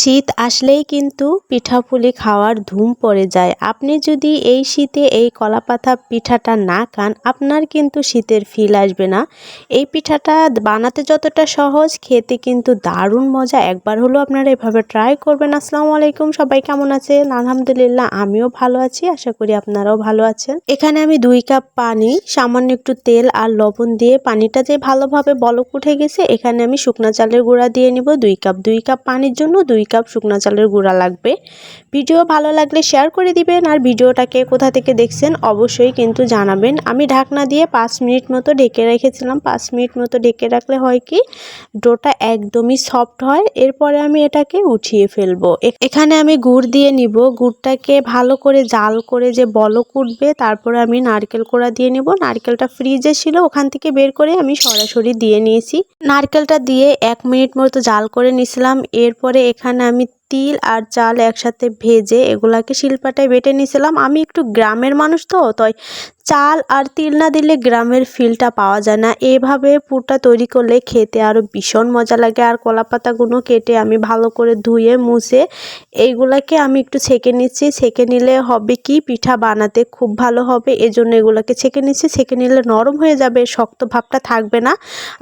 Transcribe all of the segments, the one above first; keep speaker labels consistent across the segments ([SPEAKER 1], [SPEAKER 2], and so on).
[SPEAKER 1] শীত আসলেই কিন্তু পিঠাপুলি খাওয়ার ধুম পড়ে যায়। আপনি যদি এই শীতে এই কলাপাতা পিঠাটা না খান, আপনার কিন্তু শীতের ফিল আসবে না। এই পিঠাটা বানাতে যতটা সহজ, খেতে কিন্তু দারুণ মজা। একবার হলো আপনারা এভাবে ট্রাই করবেন। আসসালামু আলাইকুম, সবাই কেমন আছেন? আলহামদুলিল্লাহ, আমিও ভালো আছি। আশা করি আপনারাও ভালো আছেন। এখানে আমি দুই কাপ পানি, সামান্য একটু তেল আর লবণ দিয়ে পানিটা যে ভালোভাবে বলক উঠে গেছে, এখানে আমি শুকনা চালের গুঁড়া দিয়ে নিব। দুই কাপ দুই কাপ পানির জন্য দুই কাপ শুকনো চালের গুঁড়া লাগবে। ভিডিও ভালো লাগলে শেয়ার করে দিবেন আর ভিডিওটাকে কোথা থেকে দেখছেন অবশ্যই কিন্তু জানাবেন। আমি ঢাকনা দিয়ে পাঁচ মিনিট মতো ঢেকে রেখেছিলাম। পাঁচ মিনিট মতো ঢেকে রাখলে হয় কি, ডোটা একদমই সফট হয়। এরপরে আমি এটাকে উঠিয়ে ফেলব। এখানে আমি গুড় দিয়ে নিব। গুড়টাকে ভালো করে জাল করে যে বলক উঠবে, তারপরে আমি নারকেল কোড়া দিয়ে নিব। নারকেলটা ফ্রিজে ছিল, ওখান থেকে বের করে আমি সরাসরি দিয়ে নিয়েছি। নারকেলটা দিয়ে এক মিনিট মতো জাল করে নিছিলাম। এরপরে এখানে আমি তিল আর চাল একসাথে ভেজে এগুলাকে শিলপাটায় বেটে নিয়েছিলাম আমি একটু গ্রামের মানুষ তো, তাই চাল আর তিল না দিলে গ্রামের ফিলটা পাওয়া যায় না। এভাবে পুরটা তৈরি করলে খেতে আরও ভীষণ মজা লাগে। আর কলা পাতাগুলো কেটে আমি ভালো করে ধুয়ে, মুছে এইগুলাকে আমি একটু ছেঁকে নিচ্ছি। ছেঁকে নিলে হবে কি? পিঠা বানাতে খুব ভালো হবে। এজন্য এগুলাকে ছেঁকে নিচ্ছি। ছেঁকে নিলে নরম হয়ে যাবে, শক্ত ভাবটা থাকবে না।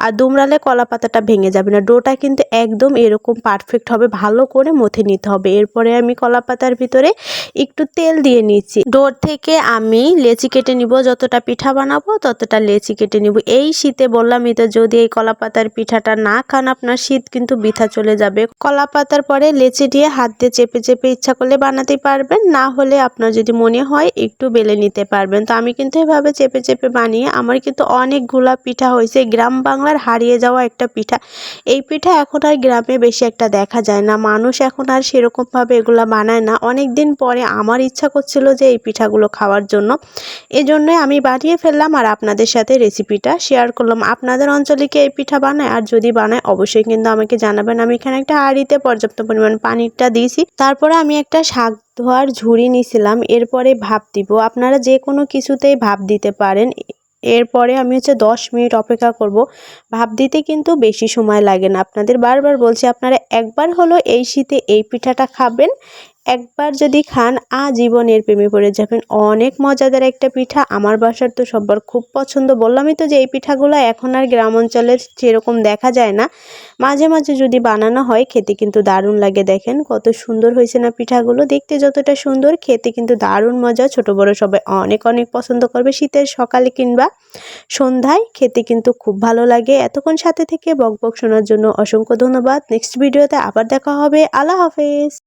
[SPEAKER 1] আর দুমড়ালে কলা পাতাটা ভেঙে যাবে না। ডোটা কিন্তু একদম এরকম পারফেক্ট হবে। ভালো করে মথে নিতে হবে। এরপরে আমি কলা পাতার ভিতরে একটু তেল দিয়ে নিচ্ছি। ডোর থেকে আমি লেচি কেটে নিব। যতটা পিঠা বানাবো, ততটা লেচি কেটে নিব। এই শীতে বললামই তো, যদি এই কলা পাতার পিঠাটা না খান আপনার শীত, কিন্তু বৃথা চলে যাবে। কলা পাতার পরে লেচি দিয়ে হাত দিয়ে চেপে চেপে ইচ্ছা করলে বানাতে পারবেন, না হলে আপনার যদি মনে হয় একটু বেলে নিতে পারবেন। তো আমি কিন্তু এভাবে চেপে চেপে বানিয়ে, আমার কিন্তু অনেকগুলা পিঠা হয়েছে, গ্রাম বাংলার হারিয়ে যাওয়া একটা পিঠা। এই পিঠা এখন আর গ্রামে বেশি একটা দেখা যায় না, মানুষ এখন আর সেরকমভাবে এগুলো বানায় না। অনেক দিন পরে আমার ইচ্ছা করছিল যে এই পিঠাগুলো খাওয়ার জন্য। এজন্যই আমি বানিয়ে ফেললাম আর আপনাদের সাথে রেসিপিটা শেয়ার করলাম। আপনাদের অঞ্চলে কি এই পিঠা বানায়? আর যদি বানায়, অবশ্যই কিন্তু আমাকে জানাবেন। আমি এখানে একটা হাঁড়িতে পর্যাপ্ত পরিমাণ পানিটা দিয়েছি। তারপরে আমি একটা শাক ধোয়ার ঝুড়ি নিয়েছিলাম। এরপরে ভাপ দিব। আপনারা যে কোনো কিছুতেই ভাপ দিতে পারেন। এরপরে আমি হচ্ছে দশ মিনিট অপেক্ষা করব। ভাপ দিতে কিন্তু বেশি সময় লাগে না। আপনাদের বারবার বলছি, আপনারা একবার হলো এই শীতে এই পিঠাটা খাবেন। একবার যদি খান, আজীবনের প্রেমে পড়ে যাবেন। অনেক মজাদার একটা পিঠা। আমার বাসার তো সবার খুব পছন্দ। বললামই তো যে এই পিঠাগুলো এখন আর গ্রাম অঞ্চলের সেরকম দেখা যায় না। মাঝে মাঝে যদি বানানো হয়, খেতে কিন্তু দারুণ লাগে। দেখেন কত সুন্দর হয়েছে না পিঠাগুলো। দেখতে যতটা সুন্দর, খেতে কিন্তু দারুণ মজা। ছোট বড় সবাই অনেক অনেক পছন্দ করবে শীতের সকালে কিংবা সন্ধ্যায়। খেতে কিন্তু খুব ভালো লাগে। এতক্ষণ সাথে থেকে বক বক শোনার জন্য অসংখ্য ধন্যবাদ। নেক্সট ভিডিওতে আবার দেখা হবে। আল্লাহ হাফেজ।